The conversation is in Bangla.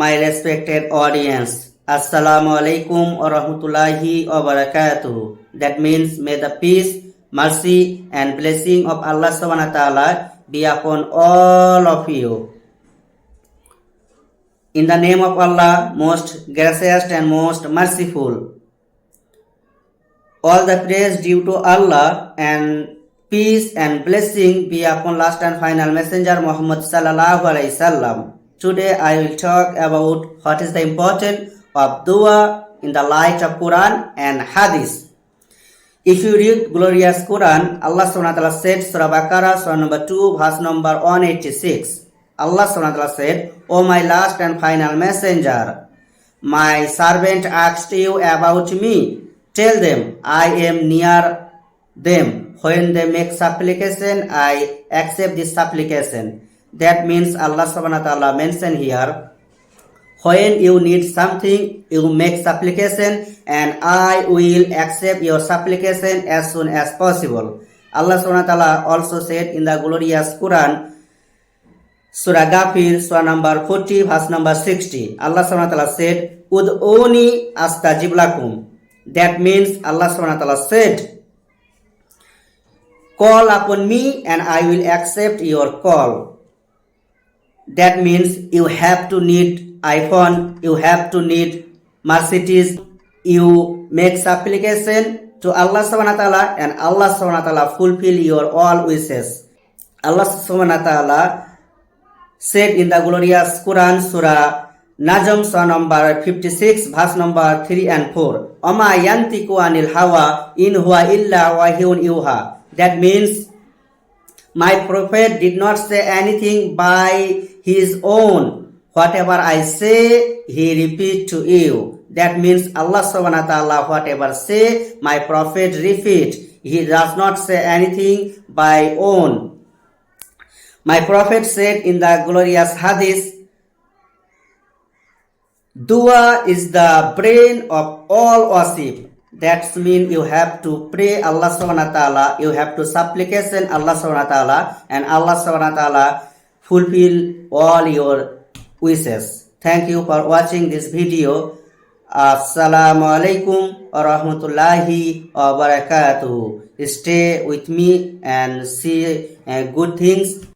মাই রেসপেক্টেড অডিয়েন্স আসসালামু আলাইকুম ওরহমতুল্লাহি ওবরাকাতু that means may the peace mercy and blessing of Allah subhanahu wa ta'ala be upon all of you. In the name of Allah, most gracious and most merciful. All the praise due to Allah and peace and blessing be upon last and final messenger Muhammad sallallahu alaihi wasallam. Today I will talk about what is the importance of dua in the light of Quran and Hadith. If you read glorious Quran, Allah subhanahu said Surah Baqarah, Surah number 2, verse number 186. Allah subhanahu said, oh my last and final messenger, my servant asked you about me. Tell them, I am near them. When they make supplication, I accept this supplication. That means Allah subhanahu wa ta'ala mentioned here, when you need something, you make supplication and I will accept your supplication as soon as possible. Allah subhanahu wa ta'ala also said in the glorious Quran, Surah Ghafir, Surah number 40, verse number 60, Allah subhanahu wa ta'ala said, Ud'uni astajib lakum. That means Allah subhanahu wa ta'ala said, Call upon me and I will accept your call. that means you have to need iphone you have to need mercedes you make supplication to allah subhanahu wa ta'ala and allah subhanahu wa ta'ala fulfill your all wishes allah subhanahu wa ta'ala said in the glorious quran surah najm surah number 56 verse number 3 and 4 ama yantiku anil hawa in huwa illa wahyun yuha that means My prophet did not say anything by his own. Whatever I say, he repeat to you. That means Allah subhanahu wa ta'ala, whatever say, my prophet repeat. He does not say anything by own. My prophet said in the glorious hadith, Dua is the brain of all worship. That's mean you have to pray Allah সোহানা তালা you have to supplication Allah সোহানা তালা অ্যান্ড আল্লাহ সোহানা তালা fulfil all your wishes thank you for watching this video আসসালামু আলাইকুম রহমতুল্লাহি বারাকাতু stay with me and see good things